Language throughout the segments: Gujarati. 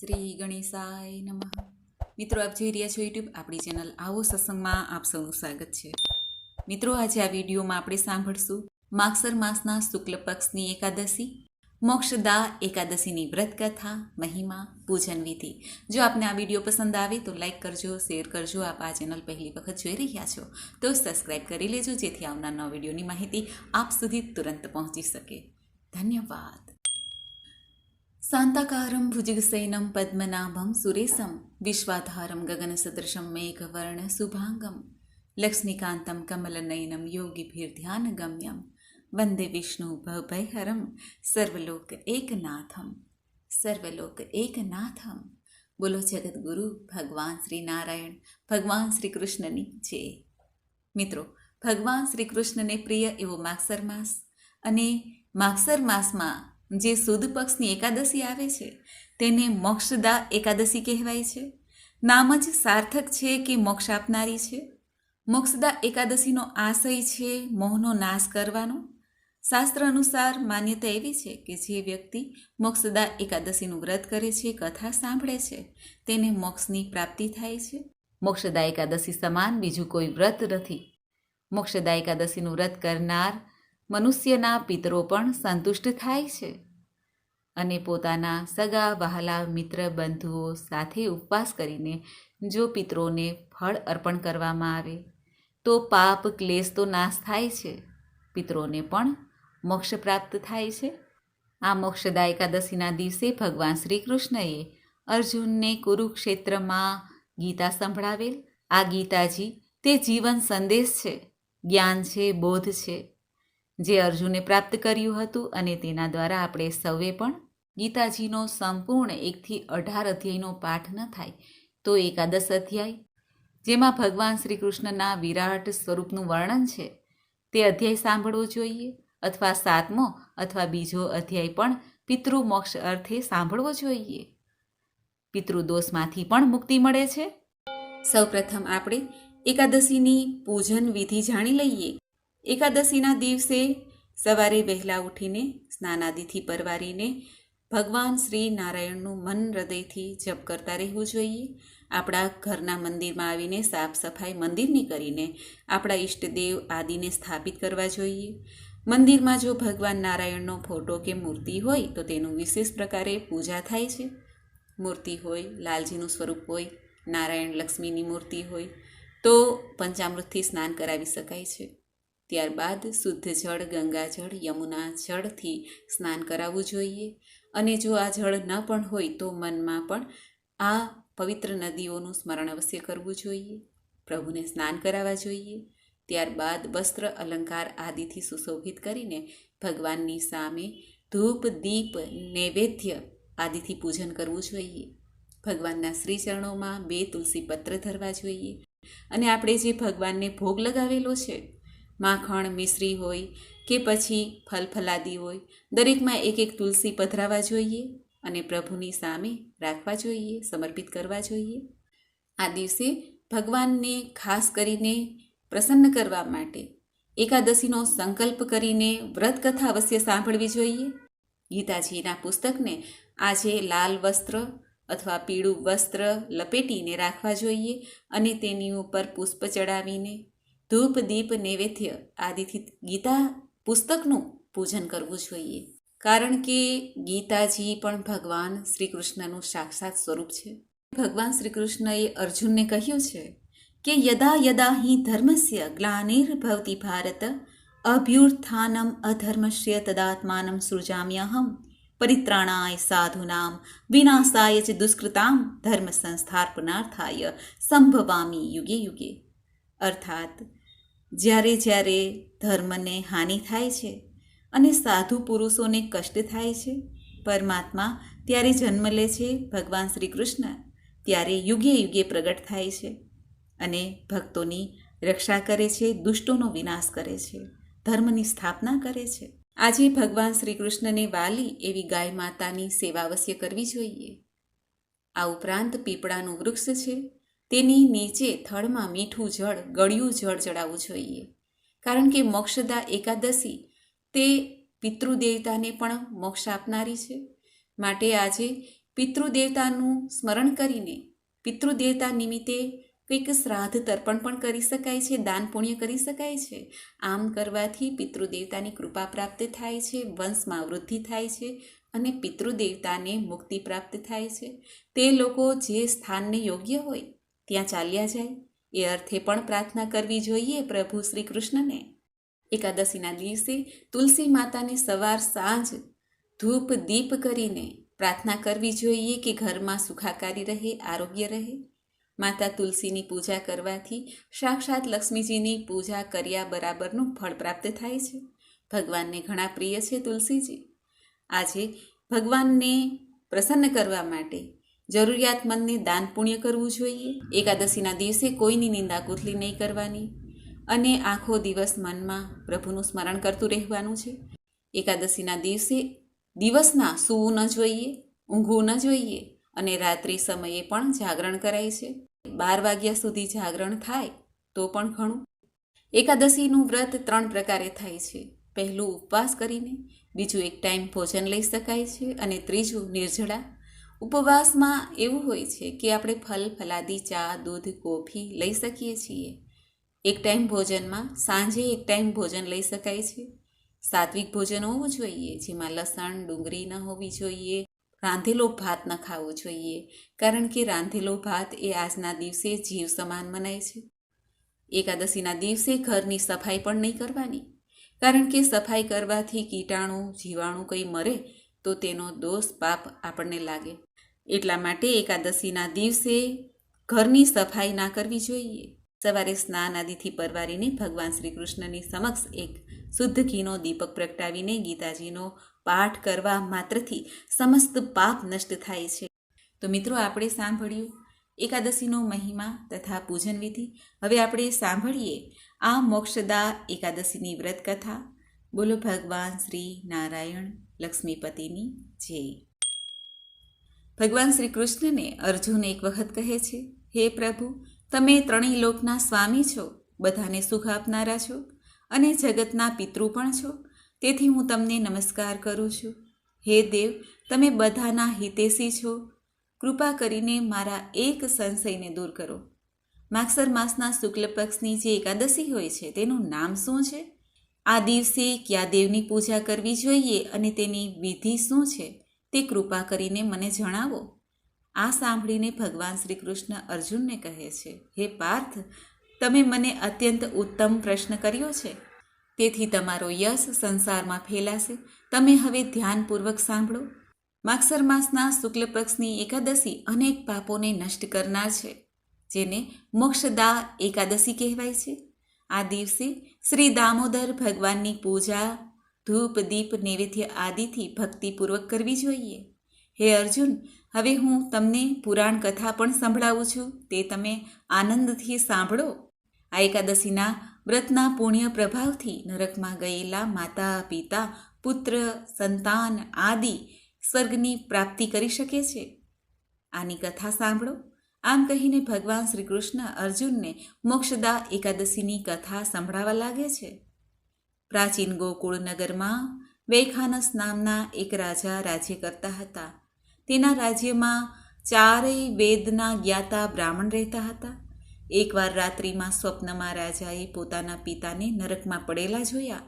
શ્રી ગણેશાય નમઃ. મિત્રો, આપ જોઈ રહ્યા છો યુટ્યુબ આપણી ચેનલ આવો સત્સંગમાં આપ સૌનું સ્વાગત છે. મિત્રો, આજે આ વિડીયોમાં આપણે સાંભળશું માગસર માસના શુક્લ પક્ષની એકાદશી, મોક્ષદા એકાદશીની વ્રતકથા, મહિમા, પૂજન વિધિ. જો આપને આ વીડિયો પસંદ આવે તો લાઈક કરજો, શેર કરજો, આપ આ ચેનલ પહેલી વખત જોઈ રહ્યા છો, તો સબસ્ક્રાઈબ કરી લેજો જેથી આવનાર નવા વિડીયોની માહિતી આપ સુધી તુરંત પહોંચી શકે. ધન્યવાદ. శాంతాకారం భుజిగశయనం పద్మనాభం సురేశం విశ్వాధారం గగనసదృశం మేఘవర్ణ శుభాంగం లక్ష్మీకాంతం కమలనయనం యోగిభిర్ధ్యానగమ్యం వందే విష్ణు భవభయహరం సర్వలోక ఏకనాథం સર્વલોક એકનાથમ બોલો જગદગુરુ ભગવાન શ્રી નારાયણ ભગવાન શ્રી કૃષ્ણની જય મિત્રો ભગવાન શ્રી કૃષ્ણને પ્રિય એવો માગસર માસ અને માગસર માસમાં જે સુદ પક્ષની એકાદશી આવે છે, તેને મોક્ષદા એકાદશી કહેવાય છે. નામ જ સાર્થક છે કે મોક્ષ આપનારી છે? મોક્ષદા એકાદશીનો આશય છે મોહનો નાશ કરવાનો? શાસ્ત્ર અનુસાર માન્યતા એવી છે કે જે વ્યક્તિ મોક્ષદા એકાદશીનું વ્રત કરે છે, કથા સાંભળે છે, તેને મોક્ષની પ્રાપ્તિ થાય છે. મોક્ષદા એકાદશી સમાન બીજું કોઈ વ્રત નથી. મોક્ષદા એકાદશીનું વ્રત કરનાર મનુષ્યના પિતરો પણ સંતુષ્ટ થાય છે અને પોતાના સગા વહાલા મિત્ર બંધુઓ સાથે ઉપવાસ કરીને જો પિતરોને ફળ અર્પણ કરવામાં આવે, તો પાપ ક્લેશ તો નાશ થાય છે. પિતરોને પણ મોક્ષ પ્રાપ્ત થાય છે. આ મોક્ષદા એકાદશીના દિવસે ભગવાન શ્રી કૃષ્ણએ અર્જુનને કુરુક્ષેત્રમાં ગીતા સંભળાવેલ. આ ગીતાજી તે જીવન સંદેશ છે, જ્ઞાન છે, બોધ છે. જે અર્જુને પ્રાપ્ત કર્યું હતું અને તેના દ્વારા આપણે સૌએ પણ ગીતાજીનો સંપૂર્ણ એકથી અઢાર અધ્યાયનો પાઠ ન થાય તો એકાદશ અધ્યાય, જેમાં ભગવાન શ્રી કૃષ્ણના વિરાટ સ્વરૂપનું વર્ણન છે, તે અધ્યાય સાંભળવો જોઈએ અથવા સાતમો અથવા બીજો અધ્યાય પણ પિતૃમોક્ષ અર્થે સાંભળવો જોઈએ. પિતૃદોષમાંથી પણ મુક્તિ મળે છે. સૌપ્રથમ આપણે એકાદશીની પૂજન વિધિ જાણી લઈએ. એકાદશીના દિવસે સવારે વહેલા ઉઠીને સ્નાનાદિથી પરવારીને ભગવાન શ્રી નારાયણનું મન હૃદયથી જપ કરતા રહેવું જોઈએ. આપણા ઘરના મંદિરમાં આવીને સાફ સફાઈ મંદિરની કરીને આપણા ઈષ્ટદેવ આદિને સ્થાપિત કરવા જોઈએ. મંદિરમાં જો ભગવાન નારાયણનો ફોટો કે મૂર્તિ હોય તો તેનું વિશેષ પ્રકારે પૂજા થાય છે. મૂર્તિ હોય, લાલજીનું સ્વરૂપ હોય, નારાયણ લક્ષ્મીની મૂર્તિ હોય તો પંચામૃતથી સ્નાન કરાવી શકાય છે. ત્યારબાદ શુદ્ધ જળ ગંગાજળ યમુના જળથી સ્નાન કરાવવું જોઈએ. અને જો આ જળ ન પણ હોય તો મનમાં પણ આ પવિત્ર નદીઓનું સ્મરણ અવશ્ય કરવું જોઈએ. પ્રભુને સ્નાન કરાવવા જોઈએ. ત્યારબાદ વસ્ત્ર, અલંકાર આદિથી સુશોભિત કરીને ભગવાનની સામે ધૂપ, દીપ, નૈવેદ્ય આદિથી પૂજન કરવું જોઈએ. ભગવાનના શ્રી ચરણોમાં બે તુલસી પત્ર ધરવા જોઈએ. અને આપણે જે ભગવાનને ભોગ લગાવેલો છે માખણ, મિશ્રી હોય કે પછી ફલફલાદી હોય, દરેકમાં એક એક તુલસી પધરાવા જોઈએ અને પ્રભુની સામે રાખવા જોઈએ, સમર્પિત કરવા જોઈએ. આ દિવસે ભગવાનને ખાસ કરીને પ્રસન્ન કરવા માટે એકાદશીનો સંકલ્પ કરીને વ્રત કથા અવશ્ય સાંભળવી જોઈએ. ગીતાજીના પુસ્તકને આજે લાલ વસ્ત્ર અથવા પીળું વસ્ત્ર લપેટીને રાખવા જોઈએ અને તેની ઉપર પુષ્પ ચડાવીને ધૂપ, દીપ, નૈવેદ્ય આદિથી ગીતા પુસ્તકનું પૂજન કરવું જોઈએ. કારણ કે ગીતાજી પણ ભગવાન શ્રી કૃષ્ણનું સાક્ષાત સ્વરૂપ છે. ભગવાન શ્રી કૃષ્ણએ અર્જુનને કહ્યું છે કે, યદા યદા હિ ધર્મસ્ય ગ્લાનિર્ભવતી ભારત, અભ્યુત્થાનમ અધર્મસ્ય તદાત્માનમ સૃજામ્યહમ, પરિત્રાણાય સાધુનામ, વિનાશાય જ દુષ્કૃતામ ધર્મ સંસ્થાપનાર્થાય સંભવામી યુગે યુગે. અર્થાત જ્યારે જ્યારે ધર્મને હાનિ થાય છે અને સાધુ પુરુષોને કષ્ટ થાય છે, પરમાત્મા ત્યારે જન્મ લે છે ભગવાન શ્રી કૃષ્ણ ત્યારે યુગે યુગે પ્રગટ થાય છે અને ભક્તોની રક્ષા કરે છે, દુષ્ટોનો વિનાશ કરે છે, ધર્મની સ્થાપના કરે છે. આજે ભગવાન શ્રી કૃષ્ણને વાલી એવી ગાય માતાની સેવા અવશ્ય કરવી જોઈએ. આ ઉપરાંત પીપળાનું વૃક્ષ છે તેની નીચે થળમાં મીઠું જળ, ગળ્યું જળ ચડાવવું જોઈએ. કારણ કે મોક્ષદા એકાદશી તે પિતૃદેવતાને પણ મોક્ષ આપનારી છે. માટે આજે પિતૃદેવતાનું સ્મરણ કરીને પિતૃદેવતા નિમિત્તે કંઈક શ્રાદ્ધ તર્પણ પણ કરી શકાય છે, દાન પુણ્ય કરી શકાય છે. આમ કરવાથી પિતૃદેવતાની કૃપા પ્રાપ્ત થાય છે, વંશમાં વૃદ્ધિ થાય છે અને પિતૃદેવતાને મુક્તિ પ્રાપ્ત થાય છે. તે લોકો જે સ્થાનને યોગ્ય હોય ત્યાં ચાલ્યા જાય, એ અર્થે પણ પ્રાર્થના કરવી જોઈએ પ્રભુ શ્રી કૃષ્ણને એકાદશીના દિવસે તુલસી માતાને સવાર સાંજ ધૂપ દીપ કરીને પ્રાર્થના કરવી જોઈએ કે ઘરમાં સુખાકારી રહે, આરોગ્ય રહે. માતા તુલસીની પૂજા કરવાથી સાક્ષાત લક્ષ્મીજીની પૂજા કર્યા બરાબરનું ફળ પ્રાપ્ત થાય છે. ભગવાનને ઘણા પ્રિય છે તુલસીજી. આજે ભગવાનને પ્રસન્ન કરવા માટે જરૂરિયાતમંદને દાન પુણ્ય કરવું જોઈએ. એકાદશીના દિવસે કોઈની નિંદા કુથલી નહીં કરવાની અને આખો દિવસ મનમાં પ્રભુનું સ્મરણ કરતું રહેવાનું છે. એકાદશીના દિવસે દિવસના સૂવું ન જોઈએ, ઊંઘવું ન જોઈએ અને રાત્રિ સમયે પણ જાગરણ કરાય છે. બાર વાગ્યા સુધી જાગરણ થાય તો પણ ઘણું. એકાદશીનું વ્રત ત્રણ પ્રકારે થાય છે. પહેલું ઉપવાસ કરીને, બીજું એક ટાઈમ ભોજન લઈ શકાય છે અને ત્રીજું નિર્જળા ઉપવાસમાં એવું હોય છે કે આપણે ફલ, ફલાદી, ચા, દૂધ, કોફી લઈ શકીએ છીએ. એક ટાઈમ ભોજનમાં સાંજે એક ટાઈમ ભોજન લઈ શકાય છે. સાત્વિક ભોજન હોવું જોઈએ, જેમાં લસણ, ડુંગળી ન હોવી જોઈએ, રાંધેલો ભાત ન ખાવો જોઈએ, કારણ કે રાંધેલો ભાત એ આજના દિવસે જીવ સમાન મનાય છે. એકાદશીના દિવસે ઘરની સફાઈ પણ નહીં કરવાની. કારણ કે સફાઈ કરવાથી કીટાણુ, જીવાણુ કંઈ મરે તો તેનો દોષ પાપ આપણને લાગે. એટલા માટે એકાદશીના દિવસે ઘરની સફાઈ ના કરવી જોઈએ. સવારે સ્નાન આદિથી પરવારીને ભગવાન શ્રી કૃષ્ણની સમક્ષ એક શુદ્ધ ઘીનો દીપક પ્રગટાવીને ગીતાજીનો પાઠ કરવા માત્રથી સમસ્ત પાપ નષ્ટ થાય છે. તો મિત્રો, આપણે સાંભળ્યું એકાદશીનો મહિમા તથા પૂજન વિધિ. હવે આપણે સાંભળીએ આ મોક્ષદા એકાદશીની વ્રત કથા બોલો ભગવાન શ્રી નારાયણ લક્ષ્મીપતિની જય. ભગવાન શ્રી કૃષ્ણને અર્જુન એક વખત કહે છે, હે પ્રભુ, તમે ત્રણેય લોકના સ્વામી છો, બધાને સુખ આપનારા છો અને જગતના પિતૃ પણ છો. તેથી હું તમને નમસ્કાર કરું છું. હે દેવ, તમે બધાના હિતેશી છો. કૃપા કરીને મારા એક સંશયને દૂર કરો. માગસર માસના શુક્લ પક્ષની જે એકાદશી હોય છે, તેનું નામ શું છે? આ દિવસે કયા દેવની પૂજા કરવી જોઈએ અને તેની વિધિ શું છે? તે કૃપા કરીને મને જણાવો. આ સાંભળીને ભગવાન શ્રી કૃષ્ણ અર્જુનને કહે છે, હે પાર્થ, તમે મને અત્યંત ઉત્તમ પ્રશ્ન કર્યો છે. તેથી તમારો યશ સંસારમાં ફેલાશે. તમે હવે ધ્યાનપૂર્વક સાંભળો. માગસર માસના શુક્લ પક્ષની એકાદશી અનેક પાપોને નષ્ટ કરનાર છે, જેને મોક્ષદા એકાદશી કહેવાય છે. આ દિવસે શ્રી દામોદર ભગવાનની પૂજા ધૂપ, દીપ, નૈવેદ્ય આદિથી ભક્તિપૂર્વક કરવી જોઈએ. હે અર્જુન, હવે હું તમને પુરાણ કથા પણ સંભળાવું છું. તે તમે આનંદથી સાંભળો. આ એકાદશીના વ્રતના પુણ્ય પ્રભાવથી નરકમાં ગયેલા માતા, પિતા, પુત્ર, સંતાન આદિ સ્વર્ગની પ્રાપ્તિ કરી શકે છે. આની કથા સાંભળો. આમ કહીને ભગવાન શ્રી કૃષ્ણ અર્જુનને મોક્ષદા એકાદશીની કથા સંભળાવા લાગે છે. પ્રાચીન ગોકુળ નગરમાં વૈખાનસ નામના એક રાજા રાજ્ય કરતા હતા. તેના રાજ્યમાં ચારેય વેદના જ્ઞાતા બ્રાહ્મણ રહેતા હતા. એકવાર રાત્રિમાં સ્વપ્નમાં રાજાએ પોતાના પિતાને નરકમાં પડેલા જોયા.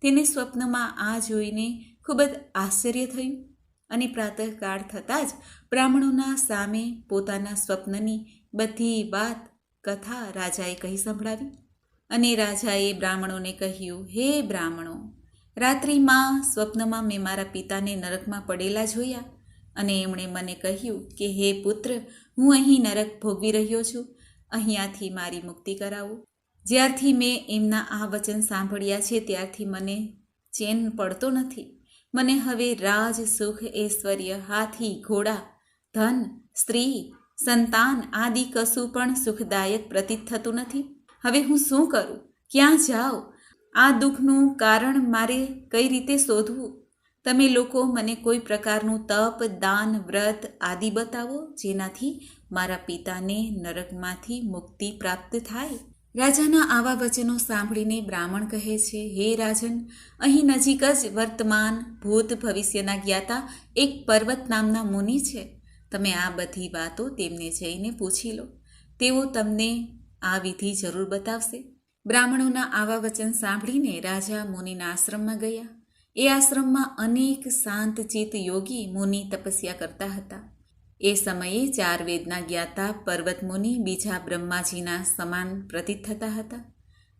તેને સ્વપ્નમાં આ જોઈને ખૂબ જ આશ્ચર્ય થયું અને પ્રાતઃકાળ થતાં જ બ્રાહ્મણોના સામે પોતાના સ્વપ્નની બધી વાત કથા રાજાએ કહી સંભળાવી. અને રાજાએ બ્રાહ્મણોને કહ્યું, હે બ્રાહ્મણો, રાત્રિમાં સ્વપ્નમાં મેં મારા પિતાને નરકમાં પડેલા જોયા અને એમણે મને કહ્યું કે, હે પુત્ર, હું અહીં નરક ભોગવી રહ્યો છું. અહીંયાથી મારી મુક્તિ કરાવો. જ્યારથી મેં એમના આ વચન સાંભળ્યા છે, ત્યારથી મને ચેન પડતો નથી. મને હવે રાજ, સુખ, ઐશ્વર્ય, હાથી, ઘોડા, ધન, સ્ત્રી, સંતાન આદિ કશું પણ સુખદાયક પ્રતીત થતું નથી. હવે હું શું કરું? ક્યાં જાઉં? આ દુઃખનું કારણ મારે કઈ રીતે શોધવું? તમે લોકો મને કોઈ પ્રકારનું તપ, દાન, વ્રત આદિ બતાવો જેનાથી મારા પિતાને નરકમાંથી મુક્તિ પ્રાપ્ત થાય? રાજાના આવા વચનો સાંભળીને બ્રાહ્મણ કહે છે, હે રાજન, અહીં નજીક જ વર્તમાન ભૂત ભવિષ્યના જ્ઞાતા એક પર્વત નામના મુનિ છે. તમે આ બધી વાતો તેમને જઈને પૂછી લો. તેઓ તમને આ વિધિ જરૂર બતાવશે? બ્રાહ્મણોના આવા વચન સાંભળીને રાજા મુનિના આશ્રમમાં ગયા. એ આશ્રમમાં અનેક શાંતચિત યોગી મુનિ તપસ્યા કરતા હતા. એ સમયે ચાર વેદના જ્ઞાતા પર્વત મુનિ બીજા બ્રહ્માજીના સમાન પ્રતીત થતા હતા.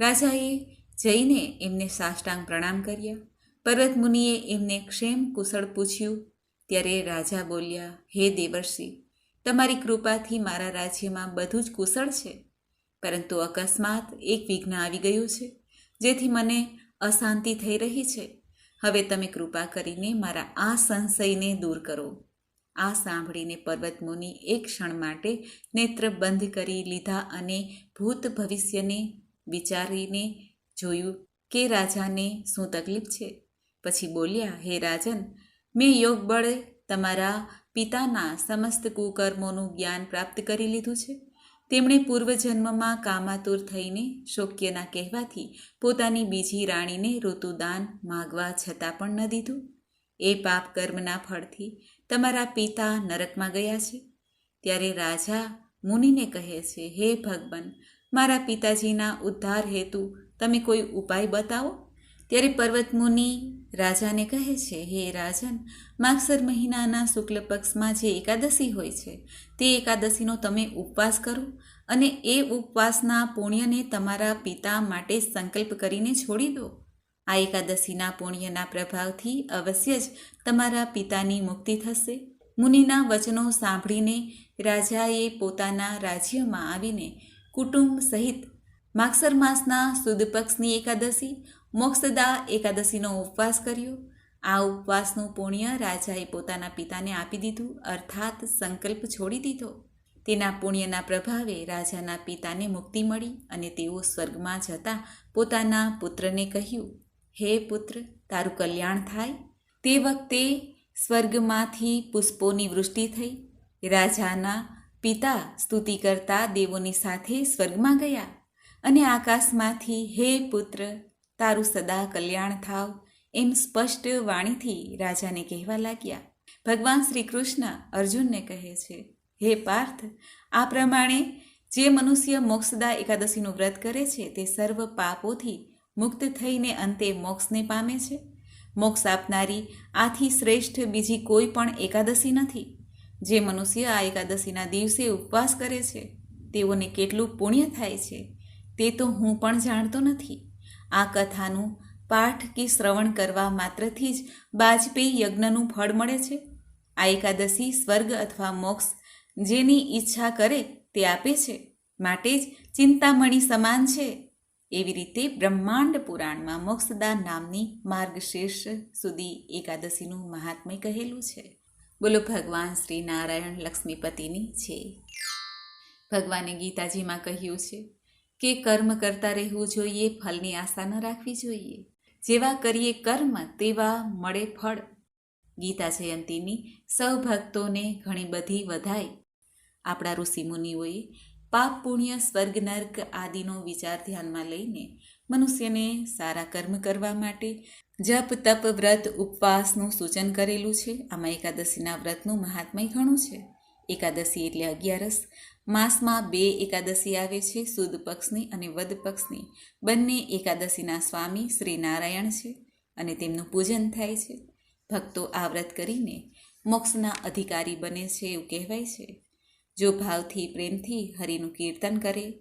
રાજાએ જઈને એમને સાષ્ટાંગ પ્રણામ કર્યા. પર્વત મુનિએ એમને ક્ષેમ કુશળ પૂછ્યું. ત્યારે રાજા બોલ્યા, હે દેવર્ષિ, તમારી કૃપાથી મારા રાજ્યમાં બધું જ કુશળ છે. પરંતુ અકસ્માત એક વિઘ્ન આવી ગયું છે, જેથી મને અશાંતિ થઈ રહી છે. હવે તમે કૃપા કરીને મારા આ સંશયને દૂર કરો. આ સાંભળીને પર્વત એક ક્ષણ માટે નેત્ર બંધ કરી લીધા અને ભૂત ભવિષ્યને વિચારીને જોયું કે રાજાને શું તકલીફ છે? પછી બોલ્યા, હે રાજન, મેં યોગ બળે તમારા પિતાના સમસ્ત કુકર્મોનું જ્ઞાન પ્રાપ્ત કરી લીધું છે. તેમણે પૂર્વજન્મમાં કામાતુર થઈને શોક્યના કહેવાથી પોતાની બીજી રાણીને ઋતુદાન માગવા છતાં પણ ન દીધું. એ પાપ કર્મના ફળથી તમારા પિતા નરકમાં ગયા છે. ત્યારે રાજા મુનિને કહે છે, હે ભગવાન, મારા પિતાજીના ઉદ્ધાર હેતુ તમે કોઈ ઉપાય બતાવો? ત્યારે પર્વત મુનિ રાજાને કહે છે, હે રાજન, માગસર મહિનાના શુક્લ પક્ષમાં જે એકાદશી હોય છે, તે એકાદશીનો તમે ઉપવાસ કરો અને એ ઉપવાસના પુણ્યને તમારા પિતા માટે સંકલ્પ કરીને છોડી દો. આ એકાદશીના પુણ્યના પ્રભાવથી અવશ્ય જ તમારા પિતાની મુક્તિ થશે. મુનિના વચનો સાંભળીને રાજાએ પોતાના રાજ્યમાં આવીને કુટુંબ સહિત માગસર માસના સુદ પક્ષની એકાદશી મોક્ષદા એકાદશીનો ઉપવાસ કર્યો. આ ઉપવાસનું પુણ્ય રાજાએ પોતાના પિતાને આપી દીધું, અર્થાત સંકલ્પ છોડી દીધો. તેના પુણ્યના પ્રભાવે રાજાના પિતાને મુક્તિ મળી અને તેઓ સ્વર્ગમાં જતા પોતાના પુત્રને કહ્યું, હે પુત્ર, તારું કલ્યાણ થાય. તે વખતે સ્વર્ગમાંથી પુષ્પોની વૃષ્ટિ થઈ. રાજાના પિતા સ્તુતિ કરતા દેવોની સાથે સ્વર્ગમાં ગયા અને આકાશમાંથી, હે પુત્ર તારું સદા કલ્યાણ થાવ, એમ સ્પષ્ટ વાણીથી રાજાને કહેવા લાગ્યા. ભગવાન શ્રી કૃષ્ણ અર્જુનને કહે છે, હે પાર્થ, આ પ્રમાણે જે મનુષ્ય મોક્ષદા એકાદશીનું વ્રત કરે છે, તે સર્વ પાપોથી મુક્ત થઈને અંતે મોક્ષને પામે છે. મોક્ષ આપનારી આથી શ્રેષ્ઠ બીજી કોઈ પણ એકાદશી નથી. જે મનુષ્ય આ એકાદશીના દિવસે ઉપવાસ કરે છે, તેઓને કેટલું પુણ્ય થાય છે, તે તો હું પણ જાણતો નથી. આ કથાનું પાઠ કે શ્રવણ કરવા માત્રથી જ બાજપેયી યજ્ઞનું ફળ મળે છે? આ એકાદશી સ્વર્ગ અથવા મોક્ષ જેની ઈચ્છા કરે તે આપે છે? માટે જ ચિંતામણી સમાન છે. એવી રીતે બ્રહ્માંડ પુરાણમાં મોક્ષદા નામની માર્ગશીર્ષ સુધી એકાદશીનું મહાત્મય કહેલું છે. બોલો ભગવાન શ્રી નારાયણ લક્ષ્મીપતિની છે. ભગવાને ગીતાજીમાં કહ્યું છે કે કર્મ કરતા રહેવું જોઈએ, ફલની આશા ન રાખવી જોઈએ. જેવા કરીએ કર્મ, તેવા મળે ફળ. ગીતા જયંતીની સૌ ભક્તોને ઘણી બધી વધાઈ આપણા ઋષિમુનિઓએ પાપ પુણ્ય, સ્વર્ગ, નર્ક આદિનો વિચાર ધ્યાનમાં લઈને મનુષ્યને સારા કર્મ કરવા માટે જપ, તપ, વ્રત, ઉપવાસનું સૂચન કરેલું છે. આમાં એકાદશીના વ્રતનું મહાત્મય ઘણું છે. એકાદશી એટલે અગિયારસ માસમાં બે એકાદશી આવે છે, સુદ પક્ષની અને વદ પક્ષની. બંને એકાદશીના સ્વામી શ્રી નારાયણ છે અને તેમનું પૂજન થાય છે. ભક્તો આ વ્રત કરીને મોક્ષના અધિકારી બને છે એવું કહેવાય છે. જો ભાવથી પ્રેમથી હરિનું કીર્તન કરે,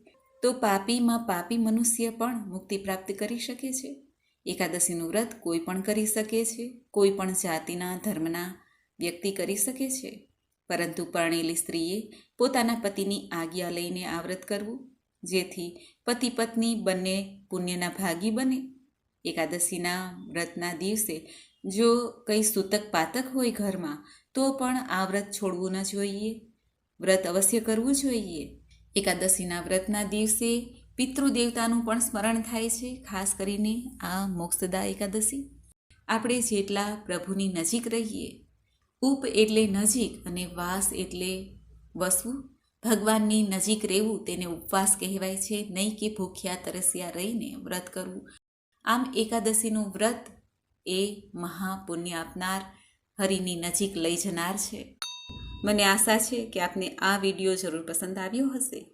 તો પાપીમાં પાપી મનુષ્ય પણ મુક્તિ પ્રાપ્ત કરી શકે છે. એકાદશીનું વ્રત કોઈ પણ કરી શકે છે, કોઈ પણ જાતિના, ધર્મના વ્યક્તિ કરી શકે છે. પરંતુ પરણેલી સ્ત્રીએ પોતાના પતિની આજ્ઞા લઈને આ વ્રત કરવું, જેથી પતિ પત્ની બંને પુણ્યના ભાગી બને. એકાદશીના વ્રતના દિવસે જો કંઈ સૂતક પાતક હોય ઘરમાં, તો પણ આ વ્રત છોડવું ન જોઈએ. વ્રત અવશ્ય કરવું જોઈએ. એકાદશીના વ્રતના દિવસે પિતૃદેવતાનું પણ સ્મરણ થાય છે, ખાસ કરીને આ મોક્ષદા એકાદશી. આપણે જેટલા પ્રભુની નજીક રહીએ ઉપ એટલે નજીક અને વાસ એટલે વસવું. ભગવાનની નજીક રહેવું તેને ઉપવાસ કહેવાય છે. નહીં કે ભૂખ્યા તરસ્યા રહીને વ્રત કરવું. આમ એકાદશીનું વ્રત એ મહાપુણ્ય આપનાર, હરિની નજીક લઈ જનાર છે. મને આશા છે કે આપને આ વીડિયો જરૂર પસંદ આવ્યો હશે.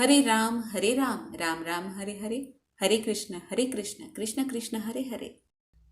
હરે રામ હરે રામ રામ રામ, હરે હરે. હરે કૃષ્ણ હરે કૃષ્ણ કૃષ્ણ કૃષ્ણ, હરે હરે.